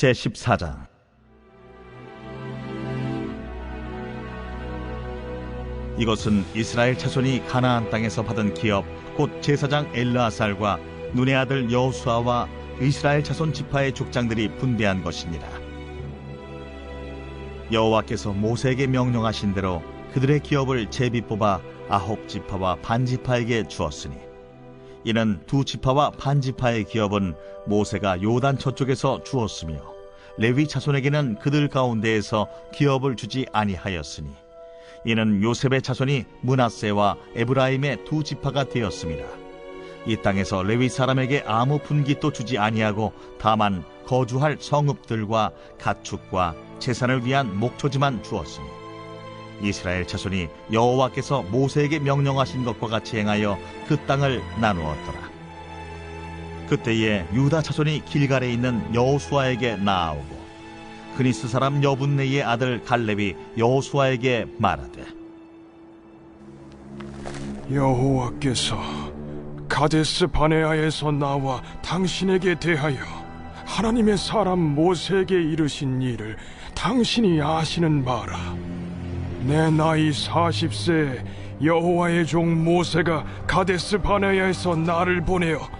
제14장. 이것은 이스라엘 자손이 가나안 땅에서 받은 기업 곧 제사장 엘르아살과 눈의 아들 여호수아와 이스라엘 자손 지파의 족장들이 분배한 것이니라. 여호와께서 모세에게 명령하신 대로 그들의 기업을 제비 뽑아 아홉 지파와 반 지파에게 주었으니 이는 두 지파와 반 지파의 기업은 모세가 요단 저쪽에서 주었으며 레위 자손에게는 그들 가운데에서 기업을 주지 아니하였으니 이는 요셉의 자손이 문하세와 에브라임의 두 지파가 되었습니다. 이 땅에서 레위 사람에게 아무 분깃도 주지 아니하고 다만 거주할 성읍들과 가축과 재산을 위한 목초지만 주었으니 이스라엘 자손이 여호와께서 모세에게 명령하신 것과 같이 행하여 그 땅을 나누었더라. 그때에 유다 자손이 길갈에 있는 여호수아에게 나아오고 그니스 사람 여분네의 아들 갈렙이 여호수아에게 말하되 여호와께서 가데스 바네아에서 나와 당신에게 대하여 하나님의 사람 모세에게 이르신 일을 당신이 아시는 바라. 내 나이 40세에 여호와의 종 모세가 가데스 바네아에서 나를 보내어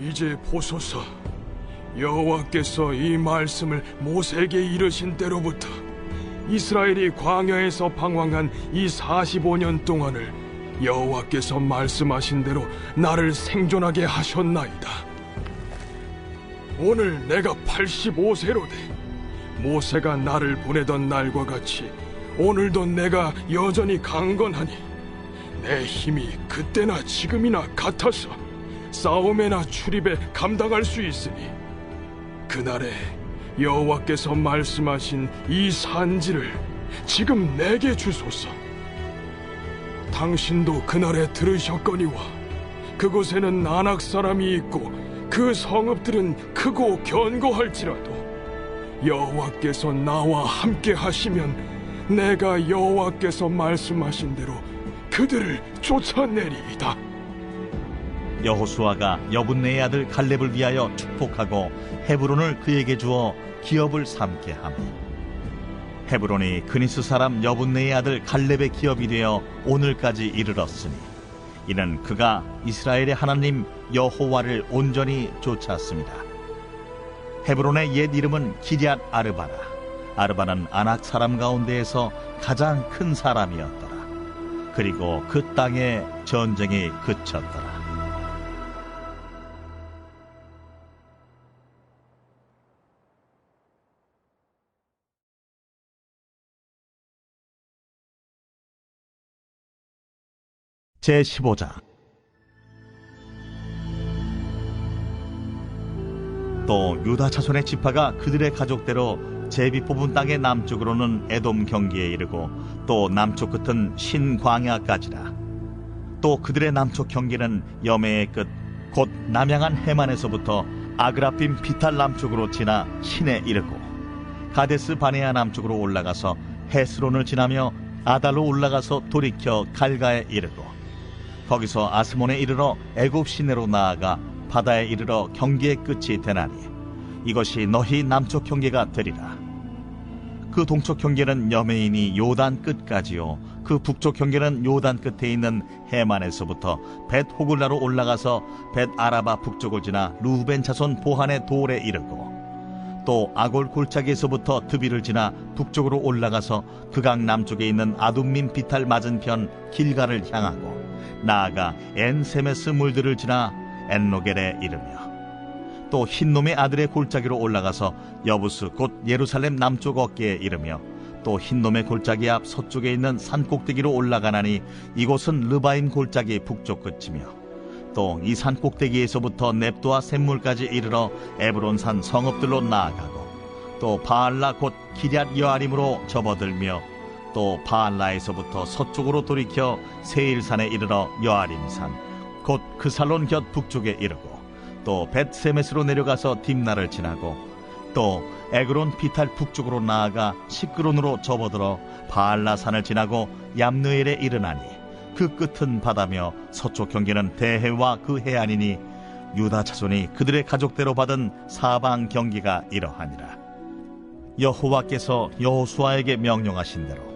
이제 보소서 여호와께서 이 말씀을 모세에게 이르신 때로부터 이스라엘이 광야에서 방황한 이 45년 동안을 여호와께서 말씀하신 대로 나를 생존하게 하셨나이다. 오늘 내가 85세로 돼 모세가 나를 보내던 날과 같이 오늘도 내가 여전히 강건하니 내 힘이 그때나 지금이나 같아서 싸움에나 출입에 감당할 수 있으니 그날에 여호와께서 말씀하신 이 산지를 지금 내게 주소서. 당신도 그날에 들으셨거니와 그곳에는 안악 사람이 있고 그 성읍들은 크고 견고할지라도 여호와께서 나와 함께 하시면 내가 여호와께서 말씀하신 대로 그들을 쫓아내리이다. 여호수아가 여분네의 아들 갈렙을 위하여 축복하고 헤브론을 그에게 주어 기업을 삼게 하며 헤브론이 그니스 사람 여분네의 아들 갈렙의 기업이 되어 오늘까지 이르렀으니 이는 그가 이스라엘의 하나님 여호와를 온전히 쫓았습니다. 헤브론의 옛 이름은 기럇 아르바라. 아르바는 아낙 사람 가운데에서 가장 큰 사람이었더라. 그리고 그 땅에 전쟁이 그쳤더라. 제15장. 또 유다 자손의 지파가 그들의 가족대로 제비 뽑은 땅의 남쪽으로는 에돔 경기에 이르고 또 남쪽 끝은 신광야까지라. 또 그들의 남쪽 경계는 여매의 끝 곧 남양한 해만에서부터 아그라빔 비탈 남쪽으로 지나 신에 이르고 가데스 바네아 남쪽으로 올라가서 헤스론을 지나며 아달로 올라가서 돌이켜 갈가에 이르고 거기서 아스몬에 이르러 애굽 시내로 나아가 바다에 이르러 경계의 끝이 되나니 이것이 너희 남쪽 경계가 되리라. 그 동쪽 경계는 여메인이 요단 끝까지요. 그 북쪽 경계는 요단 끝에 있는 해만에서부터 벳 호글라로 올라가서 벳 아라바 북쪽을 지나 루벤 자손 보한의 돌에 이르고 또 아골 골짜기에서부터 드비를 지나 북쪽으로 올라가서 그강 남쪽에 있는 아둠민 비탈 맞은편 길가를 향하고 나아가 엔세메스 물들을 지나 엔로겔에 이르며 또 흰놈의 아들의 골짜기로 올라가서 여부스 곧 예루살렘 남쪽 어깨에 이르며 또 흰놈의 골짜기 앞 서쪽에 있는 산 꼭대기로 올라가나니 이곳은 르바임 골짜기 북쪽 끝이며 또 이 산 꼭대기에서부터 넵도와 샘물까지 이르러 에브론산 성읍들로 나아가고 또 바알라 곧 기럇 여아림으로 접어들며 또 바알라에서부터 서쪽으로 돌이켜 세일산에 이르러 여아림산 곧 그살론 곁 북쪽에 이르고 또 벳세메스로 내려가서 딥나를 지나고 또 에그론 비탈 북쪽으로 나아가 시끄론으로 접어들어 바알라산을 지나고 얌느엘에 이르나니 그 끝은 바다며 서쪽 경계는 대해와 그 해안이니 유다 자손이 그들의 가족대로 받은 사방 경계가 이러하니라. 여호와께서 여호수아에게 명령하신 대로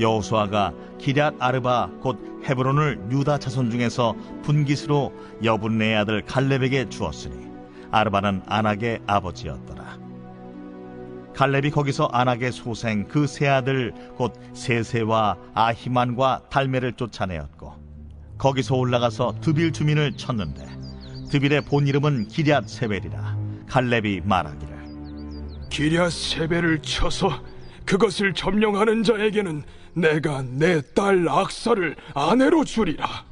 여호수아가 기럇 아르바 곧 헤브론을 유다 자손 중에서 분깃으로 여분네의 아들 갈렙에게 주었으니 아르바는 아낙의 아버지였더라. 갈렙이 거기서 아낙의 소생 그 세 아들 곧 세세와 아히만과 달메를 쫓아내었고 거기서 올라가서 드빌 주민을 쳤는데 드빌의 본 이름은 기럇 세벨이라 갈렙이 말하기를 기랴 세배를 쳐서 그것을 점령하는 자에게는 내가 내 딸 악사를 아내로 주리라.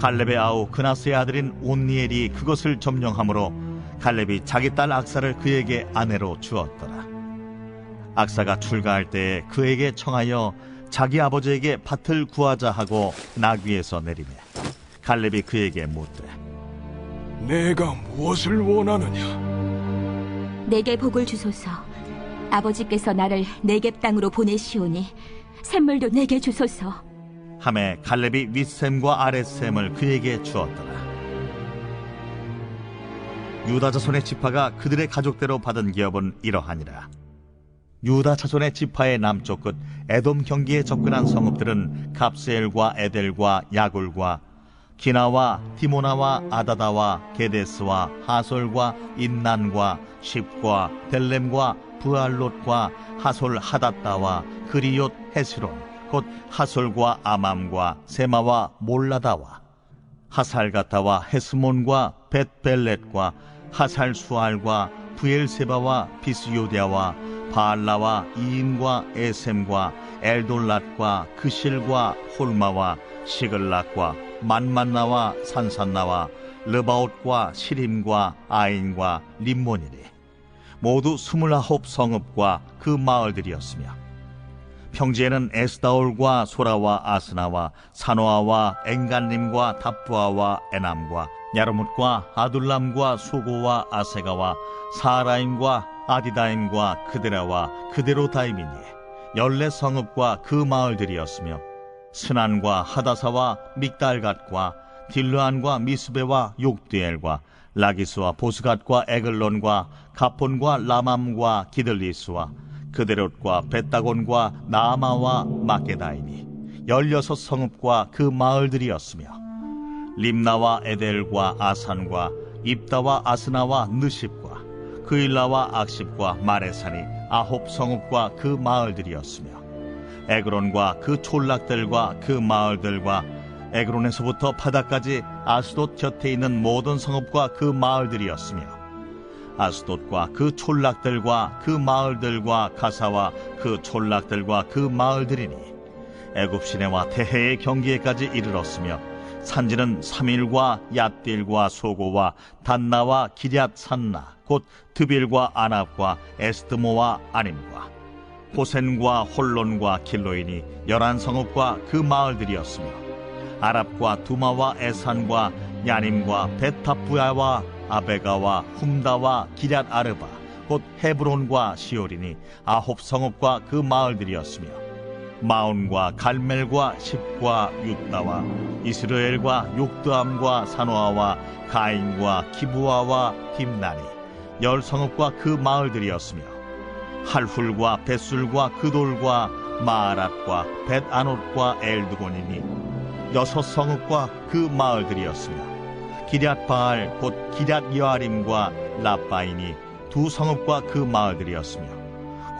갈렙의 아우 그나스의 아들인 온니엘이 그것을 점령함으로 갈렙이 자기 딸 악사를 그에게 아내로 주었더라. 악사가 출가할 때에 그에게 청하여 자기 아버지에게 밭을 구하자 하고 나귀에서 내리매 갈렙이 그에게 묻되 내가 무엇을 원하느냐? 내게 복을 주소서. 아버지께서 나를 내겝 땅으로 보내시오니 샘물도 내게 주소서. 함에 갈렙이 윗샘과 아랫샘을 그에게 주었더라. 유다 자손의 지파가 그들의 가족대로 받은 기업은 이러하니라. 유다 자손의 지파의 남쪽 끝 에돔 경기에 접근한 성읍들은 갑세엘과 에델과 야굴과 기나와 디모나와 아다다와 게데스와 하솔과 인난과 십과 델렘과 부알롯과 하솔 하닷다와 그리옷 헤스론 곧 하솔과 아맘과 세마와 몰라다와 하살가타와 헤스몬과 벳벨렛과 하살 수알과 부엘세바와 비스요디아와 바알라와 이인과 에셈과 엘돌랏과 그실과 홀마와 시글락과 만만나와 산산나와 르바옷과 시림과 아인과 림몬이니 모두 스물아홉 성읍과 그 마을들이었으며 평지에는 에스다올과 소라와 아스나와 사노아와 엥간림과 답부아와 에남과 야르뭇과 아둘람과 소고와 아세가와 사라임과 아디다임과 그데라와 그데로다임이니 열네 성읍과 그 마을들이었으며 스난과 하다사와 믹달갓과 딜르안과 미스베와 욕드엘과 라기스와 보스갓과 에글론과 가폰과 라맘과 기들리스와 그데롯과 베다곤과 나아마와 마게다이니 열여섯 성읍과 그 마을들이었으며 림나와 에델과 아산과 입다와 아스나와 느십과 그일라와 악십과 마레산이 아홉 성읍과 그 마을들이었으며 에그론과 그 촌락들과 그 마을들과 에그론에서부터 바다까지 아스돗 곁에 있는 모든 성읍과 그 마을들이었으며 아스돗과 그 촌락들과 그 마을들과 가사와 그 촌락들과 그 마을들이니 애굽 시내와 대해의 경계에까지 이르렀으며 산지는 삼일과 얏딜과 소고와 단나와 기럇 산나 곧 드빌과 아납과 에스드모와 아님과 호센과 홀론과 길로인이 열한 성읍과 그 마을들이었으며 아랍과 두마와 에산과 야님과 베타부야와 아베가와 훔다와 기럇 아르바 곧 헤브론과 시오리니 아홉 성읍과 그 마을들이었으며 마온과 갈멜과 십과 육다와 이스라엘과 욕드암과 사노아와 가인과 기부아와 딥나니 열 성읍과 그 마을들이었으며 할훌과 벳술과 그돌과 마아랏과 벳아롯과 엘드곤이니 여섯 성읍과 그 마을들이었으며 기럇바알 곧 기럇 여아림과 라바인이 두 성읍과 그 마을들이었으며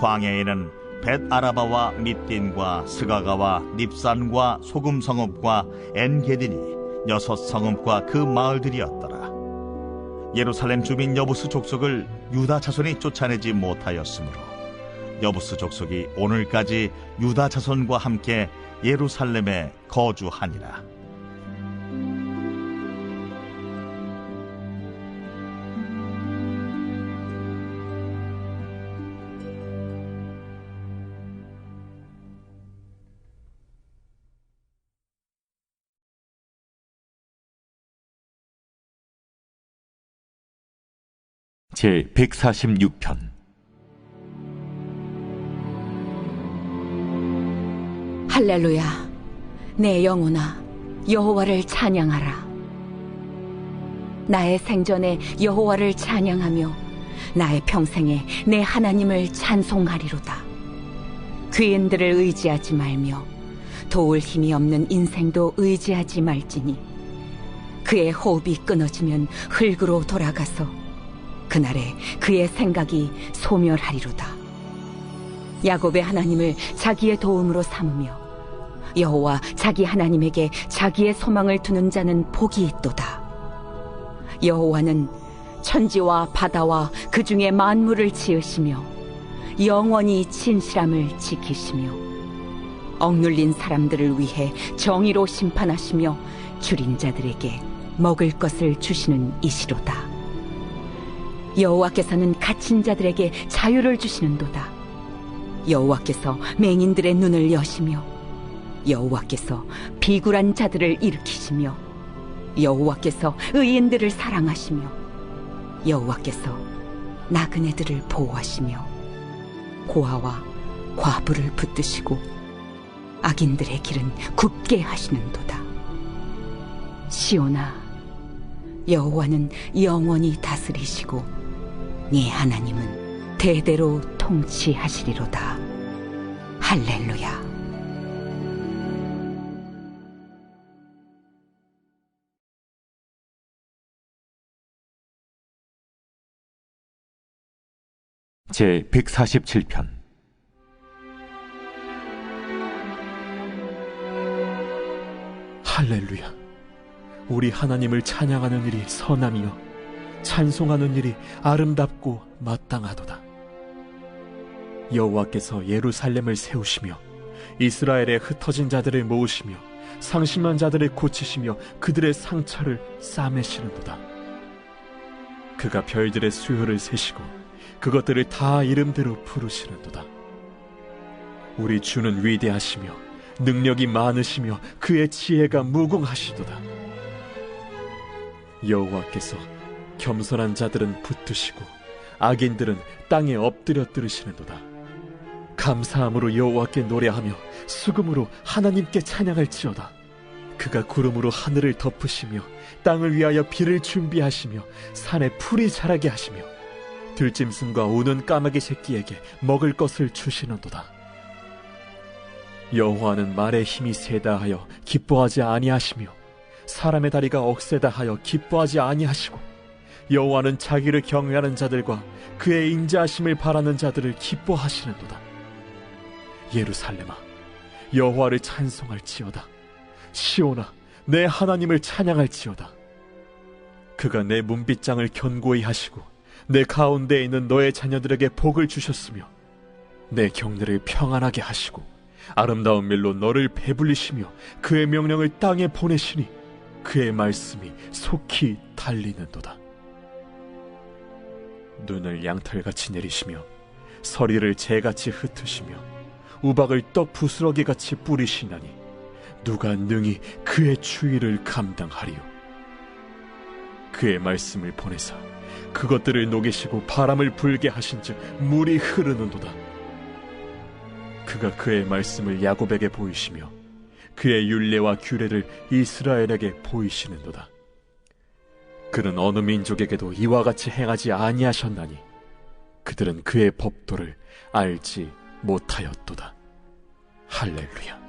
광야에는 벳 아라바와 밑딘과 스가가와 닙산과 소금 성읍과 엔게딘이 여섯 성읍과 그 마을들이었더라. 예루살렘 주민 여부스 족속을 유다 자손이 쫓아내지 못하였으므로 여부스 족속이 오늘까지 유다 자손과 함께 예루살렘에 거주하니라. 제 146편. 할렐루야. 내 영혼아 여호와를 찬양하라. 나의 생전에 여호와를 찬양하며 나의 평생에 내 하나님을 찬송하리로다. 귀인들을 의지하지 말며 도울 힘이 없는 인생도 의지하지 말지니 그의 호흡이 끊어지면 흙으로 돌아가서 그날에 그의 생각이 소멸하리로다 야곱의 하나님을 자기의 도움으로 삼으며 여호와 자기 하나님에게 자기의 소망을 두는 자는 복이 있도다. 여호와는 천지와 바다와 그 중에 만물을 지으시며 영원히 진실함을 지키시며 억눌린 사람들을 위해 정의로 심판하시며 줄인 자들에게 먹을 것을 주시는 이시로다. 여호와께서는 갇힌 자들에게 자유를 주시는도다. 여호와께서 맹인들의 눈을 여시며 여호와께서 비굴한 자들을 일으키시며 여호와께서 의인들을 사랑하시며 여호와께서 나그네들을 보호하시며 고아와 과부를 붙드시고 악인들의 길은 굽게 하시는도다. 시온아 여호와는 영원히 다스리시고 네 하나님은 대대로 통치하시리로다. 할렐루야. 제 147편 할렐루야. 우리 하나님을 찬양하는 일이 선함이요. 찬송하는 일이 아름답고 마땅하도다. 여호와께서 예루살렘을 세우시며 이스라엘의 흩어진 자들을 모으시며 상심한 자들을 고치시며 그들의 상처를 싸매시는도다. 그가 별들의 수요를 세시고 그것들을 다 이름대로 부르시는도다. 우리 주는 위대하시며 능력이 많으시며 그의 지혜가 무궁하시도다. 여호와께서 겸손한 자들은 붙드시고 악인들은 땅에 엎드려 들으시는도다. 감사함으로 여호와께 노래하며 수금으로 하나님께 찬양할지어다. 그가 구름으로 하늘을 덮으시며 땅을 위하여 비를 준비하시며 산에 풀이 자라게 하시며 들짐승과 우는 까마귀 새끼에게 먹을 것을 주시는도다. 여호와는 말의 힘이 세다 하여 기뻐하지 아니하시며 사람의 다리가 억세다 하여 기뻐하지 아니하시고 여호와는 자기를 경외하는 자들과 그의 인자하심을 바라는 자들을 기뻐하시는도다. 예루살렘아 여호와를 찬송할지어다. 시온아 내 하나님을 찬양할지어다. 그가 내 문빗장을 견고히 하시고 내 가운데에 있는 너의 자녀들에게 복을 주셨으며 내 경내를 평안하게 하시고 아름다운 밀로 너를 배불리시며 그의 명령을 땅에 보내시니 그의 말씀이 속히 달리는도다. 눈을 양털같이 내리시며 서리를 재같이 흩으시며 우박을 떡 부스러기 같이 뿌리시나니 누가 능히 그의 추위를 감당하리요. 그의 말씀을 보내사 그것들을 녹이시고 바람을 불게 하신즉 물이 흐르는도다. 그가 그의 말씀을 야곱에게 보이시며 그의 율례와 규례를 이스라엘에게 보이시는도다. 그는 어느 민족에게도 이와 같이 행하지 아니하셨나니 그들은 그의 법도를 알지 못하였도다. 할렐루야.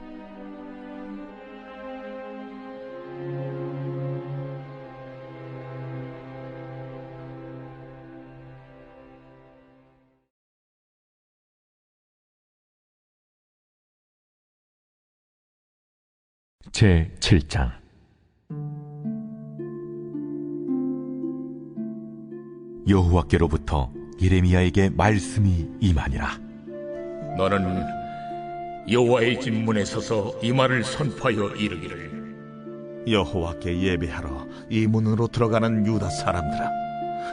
제 7장 여호와께로부터 예레미야에게 말씀이 임하니라. 너는 여호와의 집 문에 서서 이 말을 선포하여 이르기를. 여호와께 예배하러 이 문으로 들어가는 유다 사람들아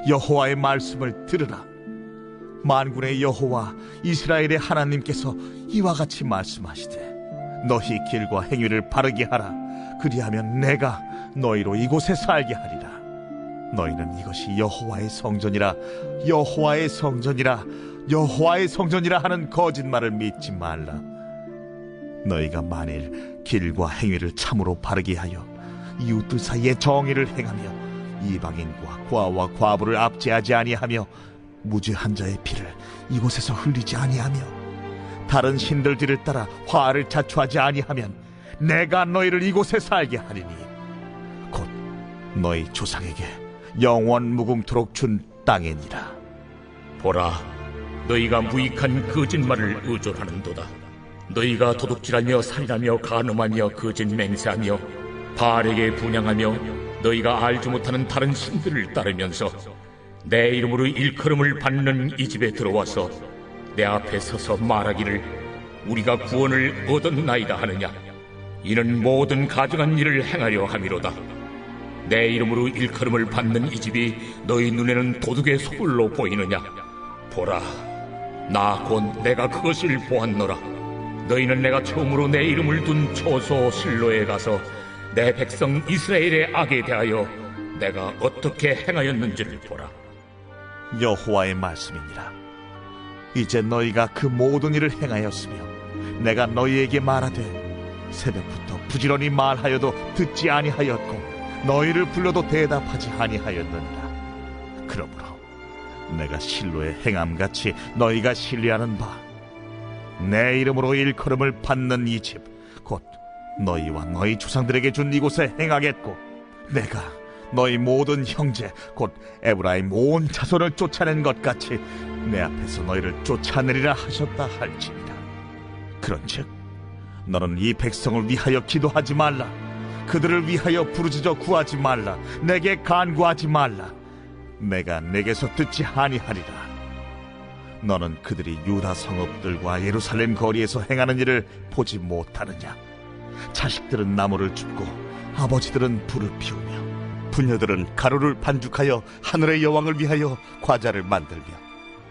여호와의 말씀을 들으라. 만군의 여호와 이스라엘의 하나님께서 이와 같이 말씀하시되 너희 길과 행위를 바르게 하라. 그리하면 내가 너희로 이곳에 살게 하리라 너희는 이것이 여호와의 성전이라 여호와의 성전이라 여호와의 성전이라 하는 거짓말을 믿지 말라. 너희가 만일 길과 행위를 참으로 바르게 하여 이웃들 사이에 정의를 행하며 이방인과 과와 과부를 압제하지 아니하며 무죄한 자의 피를 이곳에서 흘리지 아니하며 다른 신들 뒤를 따라 화를 자초하지 아니하면 내가 너희를 이곳에 살게 하리니 곧 너희 조상에게 영원 무궁토록 준 땅이니라. 보라, 너희가 무익한 거짓말을 의존하는도다. 너희가 도둑질하며 살인하며 간음하며 거짓 맹세하며 바알에게 분양하며 너희가 알지 못하는 다른 신들을 따르면서 내 이름으로 일컬음을 받는 이 집에 들어와서 내 앞에 서서 말하기를 우리가 구원을 얻었나이다 하느냐. 이는 모든 가증한 일을 행하려 함이로다 내 이름으로 일컬음을 받는 이 집이 너희 눈에는 도둑의 소굴로 보이느냐? 보라 나 곧 내가 그것을 보았노라. 너희는 내가 처음으로 내 이름을 둔 초소 실로에 가서 내 백성 이스라엘의 악에 대하여 내가 어떻게 행하였는지를 보라. 여호와의 말씀이니라. 이제 너희가 그 모든 일을 행하였으며 내가 너희에게 말하되 새벽부터 부지런히 말하여도 듣지 아니하였고 너희를 불러도 대답하지 아니하였느니라 그러므로 내가 실로의 행함같이 너희가 신뢰하는 바 내 이름으로 일컬음을 받는 이 집 곧 너희와 너희 조상들에게 준 이곳에 행하겠고 내가 너희 모든 형제 곧 에브라임 온 자손을 쫓아낸 것 같이 내 앞에서 너희를 쫓아내리라 하셨다 할지니라. 그런즉 너는 이 백성을 위하여 기도하지 말라 그들을 위하여 부르짖어 구하지 말라. 내게 간구하지 말라. 내가 내게서 듣지 아니하리라. 너는 그들이 유다 성읍들과 예루살렘 거리에서 행하는 일을 보지 못하느냐? 자식들은 나무를 줍고 아버지들은 불을 피우며 부녀들은 가루를 반죽하여 하늘의 여왕을 위하여 과자를 만들며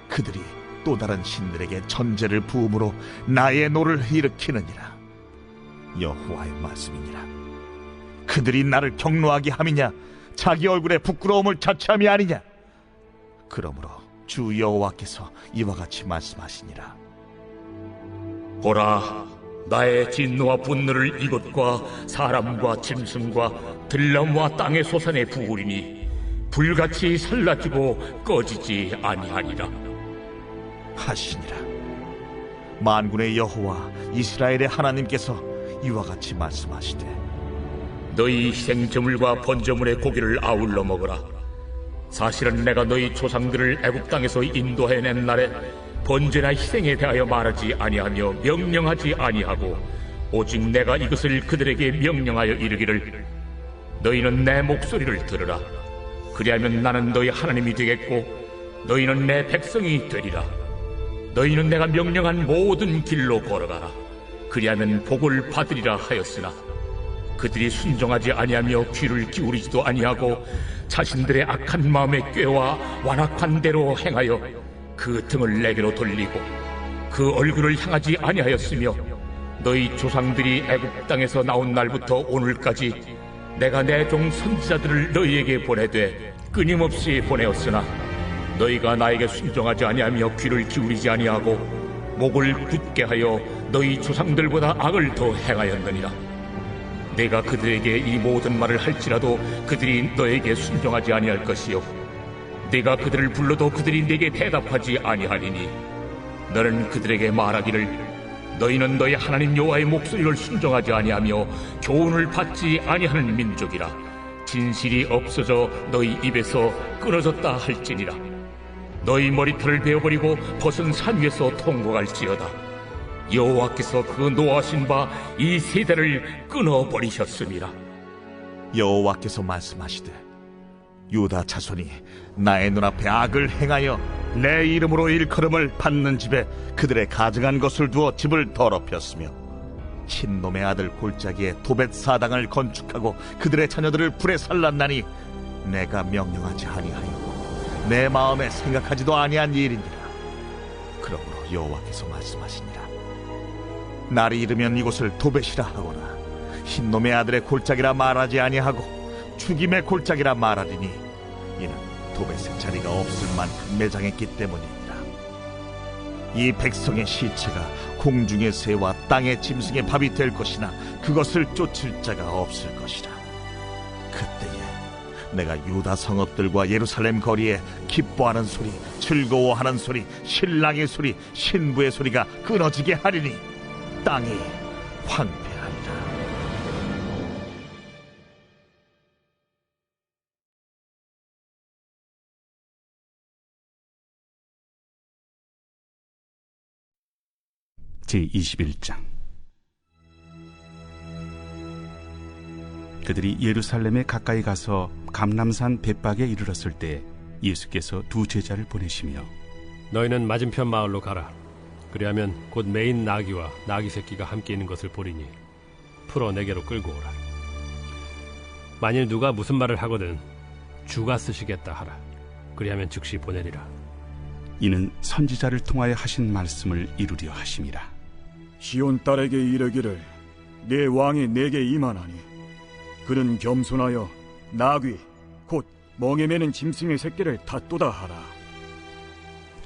그들이 또 다른 신들에게 전제를 부음으로 나의 노를 일으키느니라. 여호와의 말씀이니라 그들이 나를 경노하게 함이냐? 자기 얼굴에 부끄러움을 자처함이 아니냐? 그러므로 주 여호와께서 이와 같이 말씀하시니라. 보라, 나의 진노와 분노를 이것과 사람과 짐승과 들나무와 땅의 소산에 부으리니 불같이 살라지고 꺼지지 아니하리라. 하시니라. 만군의 여호와 이스라엘의 하나님께서 이와 같이 말씀하시되 너희 희생제물과 번제물의 고기를 아울러 먹어라. 사실은 내가 너희 조상들을 애굽 땅에서 인도해낸 날에 번제나 희생에 대하여 말하지 아니하며 명령하지 아니하고 오직 내가 이것을 그들에게 명령하여 이르기를 너희는 내 목소리를 들으라. 그리하면 나는 너희 하나님이 되겠고 너희는 내 백성이 되리라. 너희는 내가 명령한 모든 길로 걸어가라. 그리하면 복을 받으리라 하였으나 그들이 순종하지 아니하며 귀를 기울이지도 아니하고 자신들의 악한 마음에 꾀와 완악한 대로 행하여 그 등을 내게로 돌리고 그 얼굴을 향하지 아니하였으며 너희 조상들이 애굽 땅에서 나온 날부터 오늘까지 내가 내 종 선지자들을 너희에게 보내되 끊임없이 보내었으나 너희가 나에게 순종하지 아니하며 귀를 기울이지 아니하고 목을 굳게 하여 너희 조상들보다 악을 더 행하였느니라 내가 그들에게 이 모든 말을 할지라도 그들이 너에게 순종하지 아니할 것이요. 내가 그들을 불러도 그들이 내게 대답하지 아니하리니 너는 그들에게 말하기를 너희는 너희 하나님 여호와의 목소리를 순종하지 아니하며 교훈을 받지 아니하는 민족이라. 진실이 없어져 너희 입에서 끊어졌다 할지니라. 너희 머리털을 베어버리고 벗은 산 위에서 통곡할지어다 여호와께서 그 노하신 바 이 세대를 끊어버리셨습니다. 여호와께서 말씀하시되 유다 자손이 나의 눈앞에 악을 행하여 내 이름으로 일컬음을 받는 집에 그들의 가증한 것을 두어 집을 더럽혔으며 친놈의 아들 골짜기에 도벳 사당을 건축하고 그들의 자녀들을 불에 살랐나니 내가 명령하지 아니하였고 내 마음에 생각하지도 아니한 일이니라 그러므로 여호와께서 말씀하시니라 날이 이르면 이곳을 도벳이라 하거나 흰놈의 아들의 골짜기라 말하지 아니하고 죽임의 골짜기라 말하리니 이는 도벳의 자리가 없을 만큼 매장했기 때문이니라. 이 백성의 시체가 공중의 새와 땅의 짐승의 밥이 될 것이나 그것을 쫓을 자가 없을 것이라. 그때에 내가 유다 성읍들과 예루살렘 거리에 기뻐하는 소리, 즐거워하는 소리, 신랑의 소리, 신부의 소리가 끊어지게 하리니 땅이 황폐하리라. 제21장 그들이 예루살렘에 가까이 가서 감람산 벳박에 이르렀을 때 예수께서 두 제자를 보내시며 너희는 맞은편 마을로 가라. 그리하면 곧 메인 나귀와 나귀 새끼가 함께 있는 것을 보리니 풀어 내게로 끌고 오라. 만일 누가 무슨 말을 하거든 주가 쓰시겠다 하라. 그리하면 즉시 보내리라. 이는 선지자를 통하여 하신 말씀을 이루려 하심이라 시온 딸에게 이르기를 내 왕이 내게 임하나니 그는 겸손하여 나귀 곧 멍에 매는 짐승의 새끼를 닫도다 하라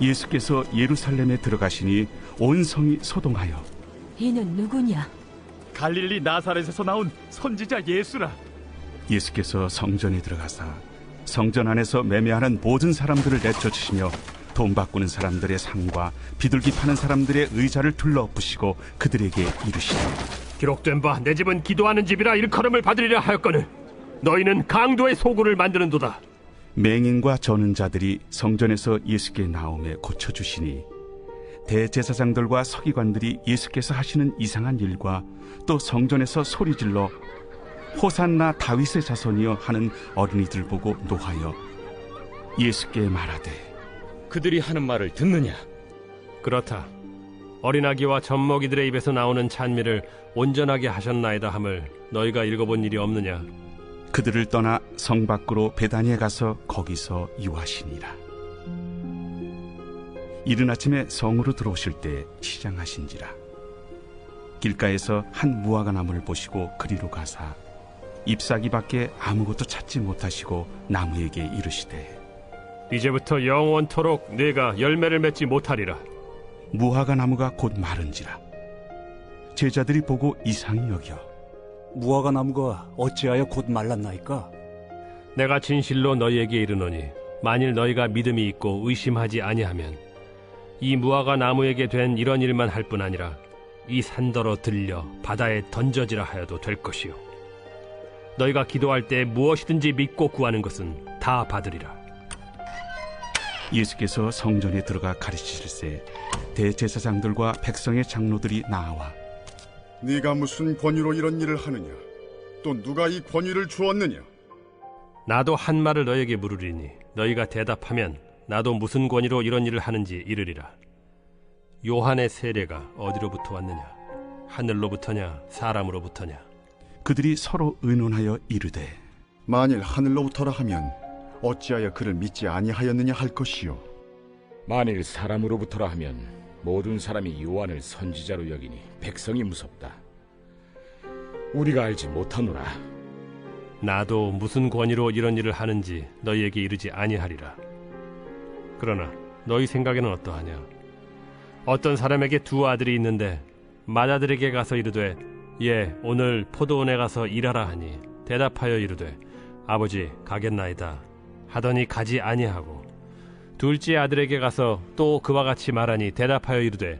예수께서 예루살렘에 들어가시니 온 성이 소동하여 이는 누구냐? 갈릴리 나사렛에서 나온 선지자 예수라. 예수께서 성전에 들어가사 성전 안에서 매매하는 모든 사람들을 내쫓으시며 돈 바꾸는 사람들의 상과 비둘기 파는 사람들의 의자를 둘러엎으시고 그들에게 이르시되 기록된 바 내 집은 기도하는 집이라 일컬음을 받으리라 하였거늘 너희는 강도의 소굴을 만드는도다. 맹인과 저는 자들이 성전에서 예수께 나오매 고쳐주시니 대제사장들과 서기관들이 예수께서 하시는 이상한 일과 또 성전에서 소리질러 호산나 다윗의 자손이여 하는 어린이들 보고 노하여 예수께 말하되 그들이 하는 말을 듣느냐? 그렇다. 어린아기와 젖먹이들의 입에서 나오는 찬미를 온전하게 하셨나이다 함을 너희가 읽어본 일이 없느냐? 그들을 떠나 성 밖으로 베다니에 가서 거기서 유하시니라. 이른 아침에 성으로 들어오실 때 시장하신지라. 길가에서 한 무화과 나무를 보시고 그리로 가사 잎사귀 밖에 아무것도 찾지 못하시고 나무에게 이르시되 이제부터 영원토록 네가 열매를 맺지 못하리라. 무화과 나무가 곧 마른지라. 제자들이 보고 이상히 여겨 무화과 나무가 어찌하여 곧 말랐나이까? 내가 진실로 너희에게 이르노니 만일 너희가 믿음이 있고 의심하지 아니하면 이 무화과 나무에게 된 이런 일만 할 뿐 아니라 이 산더러 들려 바다에 던져지라 하여도 될 것이요. 너희가 기도할 때 무엇이든지 믿고 구하는 것은 다 받으리라. 예수께서 성전에 들어가 가르치실세 대제사장들과 백성의 장로들이 나와 네가 무슨 권위로 이런 일을 하느냐? 또 누가 이 권위를 주었느냐? 나도 한 말을 너에게 물으리니 너희가 대답하면 나도 무슨 권위로 이런 일을 하는지 이르리라. 요한의 세례가 어디로부터 왔느냐? 하늘로부터냐? 사람으로부터냐? 그들이 서로 의논하여 이르되 만일 하늘로부터라 하면 어찌하여 그를 믿지 아니하였느냐 할 것이요. 만일 사람으로부터라 하면 모든 사람이 요한을 선지자로 여기니 백성이 무섭다. 우리가 알지 못하노라. 나도 무슨 권위로 이런 일을 하는지 너희에게 이르지 아니하리라. 그러나 너희 생각에는 어떠하냐? 어떤 사람에게 두 아들이 있는데 맏아들에게 가서 이르되 예 오늘 포도원에 가서 일하라 하니 대답하여 이르되 아버지 가겠나이다 하더니 가지 아니하고 둘째 아들에게 가서 또 그와 같이 말하니 대답하여 이르되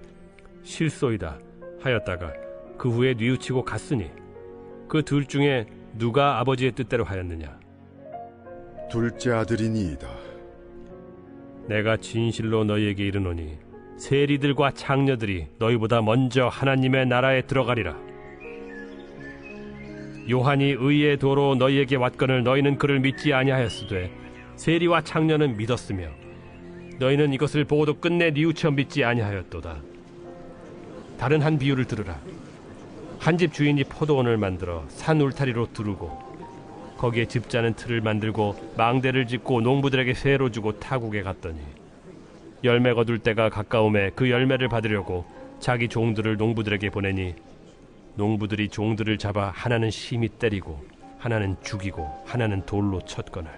실소이다. 하였다가 그 후에 뉘우치고 갔으니 그 둘 중에 누가 아버지의 뜻대로 하였느냐? 둘째 아들이니이다. 내가 진실로 너희에게 이르노니 세리들과 창녀들이 너희보다 먼저 하나님의 나라에 들어가리라. 요한이 의의 도로 너희에게 왔거늘 너희는 그를 믿지 아니하였으되 세리와 창녀는 믿었으며 너희는 이것을 보고도 끝내 뉘우쳐 믿지 아니하였도다. 다른 한 비유를 들으라. 한 집 주인이 포도원을 만들어 산 울타리로 두르고 거기에 집자는 틀을 만들고 망대를 짓고 농부들에게 세로 주고 타국에 갔더니 열매 거둘 때가 가까움에 그 열매를 받으려고 자기 종들을 농부들에게 보내니 농부들이 종들을 잡아 하나는 심히 때리고 하나는 죽이고 하나는 돌로 쳤거늘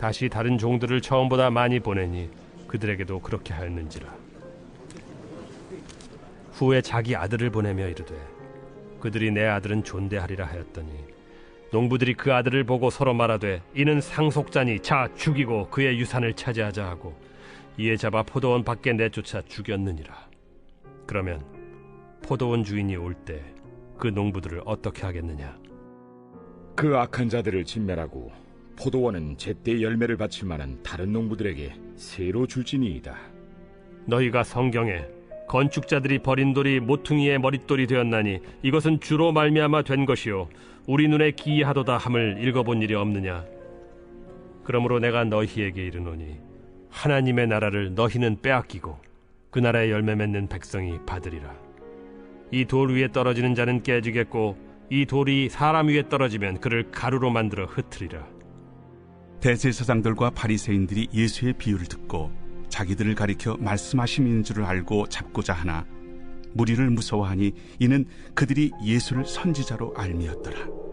다시 다른 종들을 처음보다 많이 보내니 그들에게도 그렇게 하였는지라. 후에 자기 아들을 보내며 이르되 그들이 내 아들은 존대하리라 하였더니 농부들이 그 아들을 보고 서로 말하되 이는 상속자니 자 죽이고 그의 유산을 차지하자 하고 이에 잡아 포도원 밖에 내쫓아 죽였느니라. 그러면 포도원 주인이 올 때 그 농부들을 어떻게 하겠느냐? 그 악한 자들을 진멸하고 포도원은 제때 열매를 바칠 만한 다른 농부들에게 새로 줄지니이다. 너희가 성경에 건축자들이 버린 돌이 모퉁이의 머릿돌이 되었나니 이것은 주로 말미암아 된 것이요. 우리 눈에 기이하도다 함을 읽어본 일이 없느냐? 그러므로 내가 너희에게 이르노니 하나님의 나라를 너희는 빼앗기고 그 나라의 열매 맺는 백성이 받으리라. 이 돌 위에 떨어지는 자는 깨지겠고 이 돌이 사람 위에 떨어지면 그를 가루로 만들어 흩으리라 대제사장들과 바리새인들이 예수의 비유를 듣고 자기들을 가리켜 말씀하심인 줄을 알고 잡고자 하나 무리를 무서워하니 이는 그들이 예수를 선지자로 알미었더라.